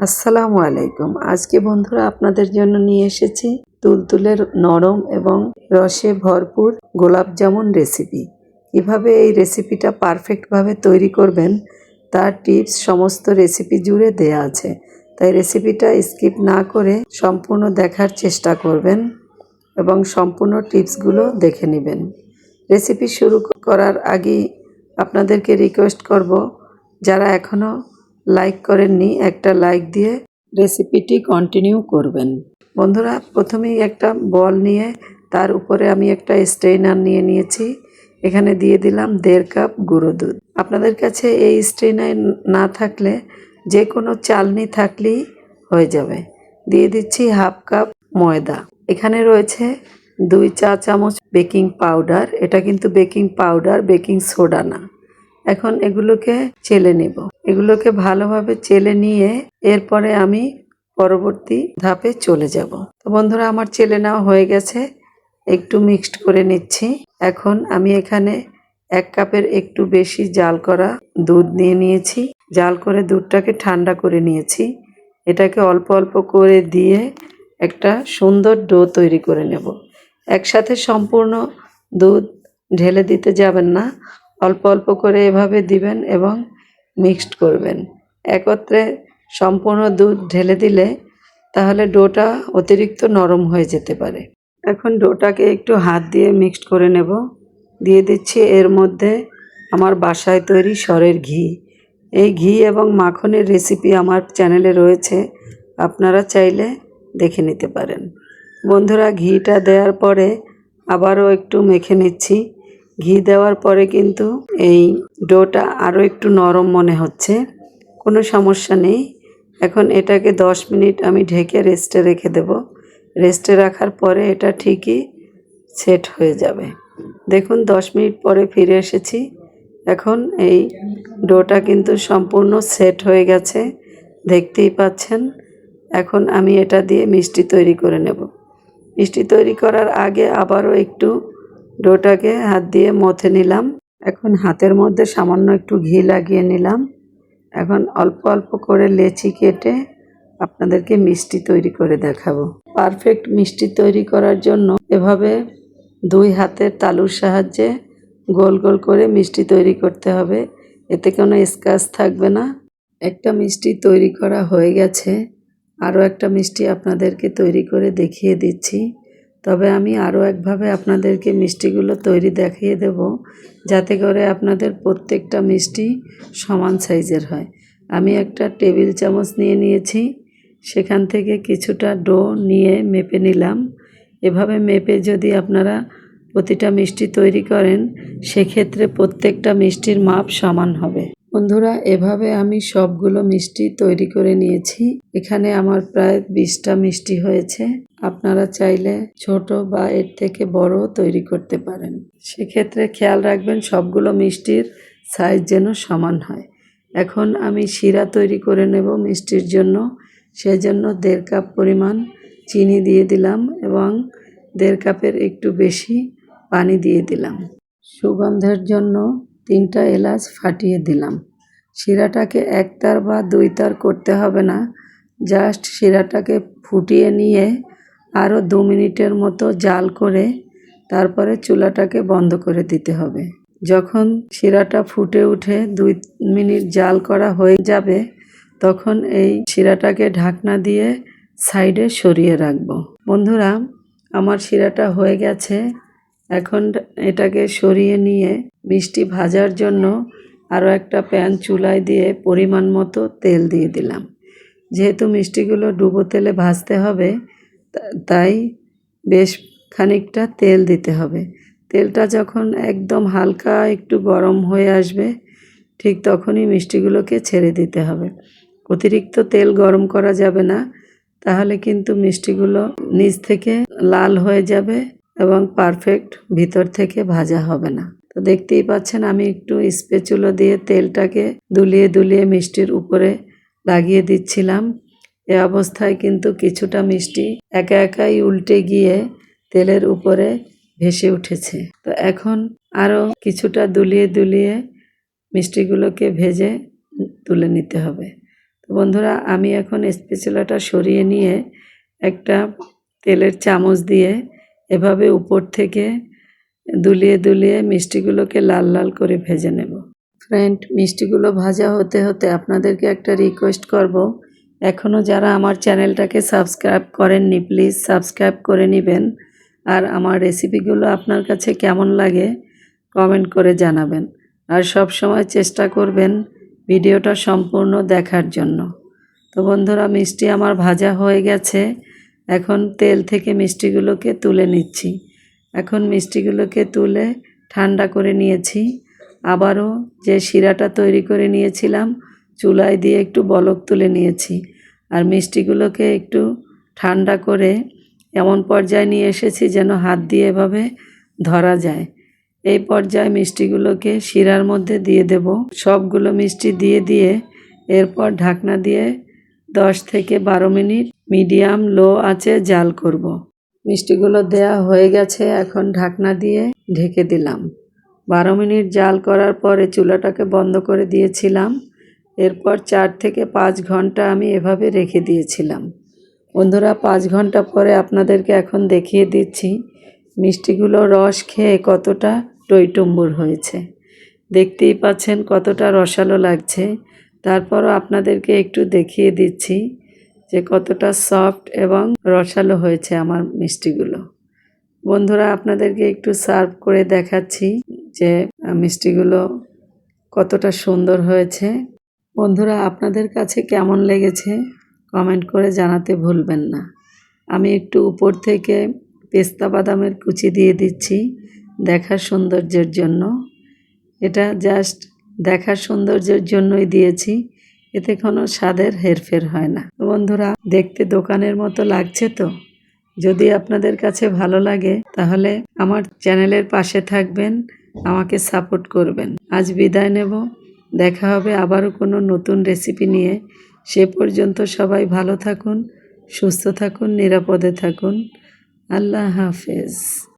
আসসালামু আলাইকুম। আজকে বন্ধুরা আপনাদের জন্য নিয়ে এসেছি তুলতুলের নরম এবং রসে ভরপুর গোলাপ জামুন রেসিপি কীভাবে এই রেসিপিটা পারফেক্টভাবে তৈরি করবেন, তার টিপস সমস্ত রেসিপি জুড়ে দেয়া আছে। তাই রেসিপিটা স্কিপ না করে সম্পূর্ণ দেখার চেষ্টা করবেন এবং সম্পূর্ণ টিপসগুলো দেখে নেবেন। রেসিপি শুরু করার আগেই আপনাদেরকে রিকোয়েস্ট করব, যারা এখনও লাইক করেননি, একটা লাইক দিয়ে রেসিপিটি কন্টিনিউ করবেন। বন্ধুরা, প্রথমেই একটা বল নিয়ে তার উপরে আমি একটা স্ট্রেনার নিয়ে নিয়েছি। এখানে দিয়ে দিলাম দেড় কাপ গুঁড়ো দুধ। আপনাদের কাছে এই স্ট্রেনার না থাকলে, যে কোনো চালনি থাকলেই হয়ে যাবে। দিয়ে দিচ্ছি হাফ কাপ ময়দা। এখানে রয়েছে দুই চা চামচ বেকিং পাউডার। এটা কিন্তু বেকিং পাউডার, বেকিং সোডা না। এখন এগুলোকে চেলে নেব। এগুলোকে ভালোভাবে চেলে নিয়ে এরপরে আমি পরবর্তী ধাপে চলে যাব। তো বন্ধুরা, আমার চেলে নেওয়া হয়ে গেছে। একটু মিক্সড করে নিচ্ছি। এখন আমি এখানে এক কাপের একটু বেশি জাল করা দুধ নিয়ে নিয়েছি। জাল করে দুধটাকে ঠান্ডা করে নিয়েছি। এটাকে অল্প অল্প করে দিয়ে একটা সুন্দর ডো তৈরি করে নেব। একসাথে সম্পূর্ণ দুধ ঢেলে দিতে যাবেন না। অল্প অল্প করে এভাবে দিবেন এবং মিক্সড করবেন। একত্রে সম্পূর্ণ দুধ ঢেলে দিলে তাহলে ডোটা অতিরিক্ত নরম হয়ে যেতে পারে। এখন ডোটাকে একটু হাত দিয়ে মিক্সড করে নেব। দিয়ে দিচ্ছি এর মধ্যে আমার বাসায় তৈরি সরের ঘি। এই ঘি এবং মাখনের রেসিপি আমার চ্যানেলে রয়েছে। আপনারা চাইলে দেখে নিতে পারেন। বন্ধুরা, ঘিটা দেওয়ার পরে আবারও একটু মেখে নিচ্ছি। ঘি দেওয়ার পরে কিন্তু এই ডোটা আরও একটু নরম মনে হচ্ছে। কোনো সমস্যা নেই। এখন এটাকে দশ মিনিট আমি ঢেকে রেস্টে রেখে দেব। রেস্টে রাখার পরে এটা ঠিকই সেট হয়ে যাবে। দেখুন, দশ মিনিট পরে ফিরে এসেছি। এখন এই ডোটা কিন্তু সম্পূর্ণ সেট হয়ে গেছে। দেখতেই পাচ্ছেন। এখন আমি এটা দিয়ে মিষ্টি তৈরি করে নেব। মিষ্টি তৈরি করার আগে আবারও একটু ডোটাকে হাত দিয়ে মথে নিলাম। এখন হাতের মধ্যে সামান্য একটু ঘি লাগিয়ে নিলাম। এখন অল্প অল্প করে লেচি কেটে আপনাদেরকে মিষ্টি তৈরি করে দেখাবো। পারফেক্ট মিষ্টি তৈরি করার জন্য এভাবে দুই হাতের তালুর সাহায্যে গোল গোল করে মিষ্টি তৈরি করতে হবে। এতে কোনো স্কাচ থাকবে না। একটা মিষ্টি তৈরি করা হয়ে গেছে। আরও একটা মিষ্টি আপনাদেরকে তৈরি করে দেখিয়ে দিচ্ছি। তবে আমি আরও একভাবে আপনাদেরকে মিষ্টিগুলো তৈরি দেখিয়ে দেব, যাতে করে আপনাদের প্রত্যেকটা মিষ্টি সমান সাইজের হয়। আমি একটা টেবিল চামচ নিয়ে নিয়েছি, সেখান থেকে কিছুটা ডো নিয়ে মেপে নিলাম। এভাবে মেপে যদি আপনারা প্রতিটা মিষ্টি তৈরি করেন, সেক্ষেত্রে প্রত্যেকটা মিষ্টির মাপ সমান হবে। বন্ধুরা, এভাবে আমি সবগুলো মিষ্টি তৈরি করে নিয়েছি। এখানে আমার প্রায় বিশটা মিষ্টি হয়েছে। আপনারা চাইলে ছোট বা এর থেকে বড় তৈরি করতে পারেন। সেক্ষেত্রে খেয়াল রাখবেন সবগুলো মিষ্টির সাইজ যেন সমান হয়। এখন আমি শিরা তৈরি করে নেব মিষ্টির জন্য। সেজন্য দেড় কাপ পরিমাণ চিনি দিয়ে দিলাম এবং দেড় কাপের একটু বেশি পানি দিয়ে দিলাম। সুগন্ধের জন্য তিনটা এলাচ ফাটিয়ে দিলাম। শিরাটাকে একতার বা দুই তার করতে হবে না। জাস্ট শিরাটাকে ফুটিয়ে নিয়ে আরও দু মিনিটের মতো জাল করে তারপরে চুলাটাকে বন্ধ করে দিতে হবে। যখন শিরাটা ফুটে উঠে দুই মিনিট জাল করা হয়ে যাবে, তখন এই শিরাটাকে ঢাকনা দিয়ে সাইডে সরিয়ে রাখব। বন্ধুরা, আমার শিরাটা হয়ে গেছে। এখন এটাকে সরিয়ে নিয়ে মিষ্টি ভাজার জন্য আরও একটা প্যান চুলায় দিয়ে পরিমাণ মতো তেল দিয়ে দিলাম। যেহেতু মিষ্টিগুলো ডুবো তেলে ভাজতে হবে তাই বেশ খানিকটা তেল দিতে হবে। তেলটা যখন একদম হালকা একটু গরম হয়ে আসবে, ঠিক তখনই মিষ্টিগুলোকে ছেড়ে দিতে হবে। অতিরিক্ত তেল গরম করা যাবে না, তাহলে কিন্তু মিষ্টিগুলো নিচ থেকে লাল হয়ে যাবে এবং পারফেক্ট ভিতর থেকে ভাজা হবে না। তো দেখতেই পাচ্ছেন আমি একটু স্পেচুলো দিয়ে তেলটাকে দুলিয়ে দুলিয়ে মিষ্টির উপরে লাগিয়ে দিচ্ছিলাম। এ অবস্থায় কিন্তু কিছুটা মিষ্টি একা একাই উল্টে গিয়ে তেলের উপরে ভেসে উঠেছে। তো এখন আরও কিছুটা দুলিয়ে দুলিয়ে মিষ্টিগুলোকে ভেজে তুলে নিতে হবে। তো বন্ধুরা, আমি এখন স্পেচুলাটা সরিয়ে নিয়ে একটা তেলের চামচ দিয়ে এভাবে উপর থেকে দুলিয়ে দুলিয়ে মিষ্টিগুলোকে লাল লাল করে ভেজে নেব। ফ্রেন্ড, মিষ্টিগুলো ভাজা হতে হতে আপনাদেরকে একটা রিকোয়েস্ট করব এখনও যারা আমার চ্যানেলটাকে সাবস্ক্রাইব করেননি, প্লিজ সাবস্ক্রাইব করে নেবেন। আর আমার রেসিপিগুলো আপনার কাছে কেমন লাগে, কমেন্ট করে জানাবেন। আর সব সময় চেষ্টা করবেন ভিডিওটা সম্পূর্ণ দেখার জন্য। তো বন্ধুরা, মিষ্টি আমার ভাজা হয়ে গেছে। এখন তেল থেকে মিষ্টিগুলোকে তুলে নিচ্ছি। এখন মিষ্টিগুলোকে তুলে ঠান্ডা করে নিয়েছি। আবারও যে শিরাটা তৈরি করে নিয়েছিলাম চুলায় দিয়ে একটু বলক তুলে নিয়েছি। আর মিষ্টিগুলোকে একটু ঠান্ডা করে এমন পর্যায়ে নিয়ে এসেছি যেন হাত দিয়ে এভাবে ধরা যায়। এই পর্যায়ে মিষ্টিগুলোকে শিরার মধ্যে দিয়ে দেব। সবগুলো মিষ্টি দিয়ে দিয়ে এরপর ঢাকনা দিয়ে দশ থেকে বারো মিনিট মিডিয়াম লো আছে জাল করব। মিষ্টিগুলো দেয়া হয়ে গেছে, এখন ঢাকনা দিয়ে ঢেকে দিলাম। বারো মিনিট জাল করার পরে চুলাটাকে বন্ধ করে দিয়েছিলাম। এরপর চার থেকে পাঁচ ঘণ্টা আমি এভাবে রেখে দিয়েছিলাম। বন্ধুরা, পাঁচ ঘণ্টা পরে আপনাদেরকে এখন দেখিয়ে দিচ্ছি মিষ্টিগুলো রস খেয়ে কতটা টইটুম্বুর হয়েছে। দেখতেই পাচ্ছেন কতটা রসালো লাগছে। তারপরও আপনাদেরকে একটু দেখিয়ে দিচ্ছি যে কতটা সফট এবং রসালো হয়েছে আমার মিষ্টিগুলো। বন্ধুরা, আপনাদেরকে একটু সার্ভ করে দেখাচ্ছি যে মিষ্টিগুলো কতটা সুন্দর হয়েছে। বন্ধুরা, আপনাদের কাছে কেমন লেগেছে? কমেন্ট করে জানাতে ভুলবেন না। আমি একটু উপর থেকে পেস্তা বাদামের কুচি দিয়ে দিচ্ছি দেখার সৌন্দর্যের জন্য। এটা জাস্ট দেখার সৌন্দর্যের জন্যই দিয়েছি, এতে কোনো স্বাদের হেরফের হয় না। বন্ধুরা, দেখতে দোকানের মতো লাগছে তো? যদি আপনাদের কাছে ভালো লাগে, তাহলে আমার চ্যানেলের পাশে থাকবেন, আমাকে সাপোর্ট করবেন। আজ বিদায় নেব। দেখা হবে আবারও কোনো নতুন রেসিপি নিয়ে। সে পর্যন্ত সবাই ভালো থাকুন, সুস্থ থাকুন, নিরাপদে থাকুন। আল্লাহ হাফেজ।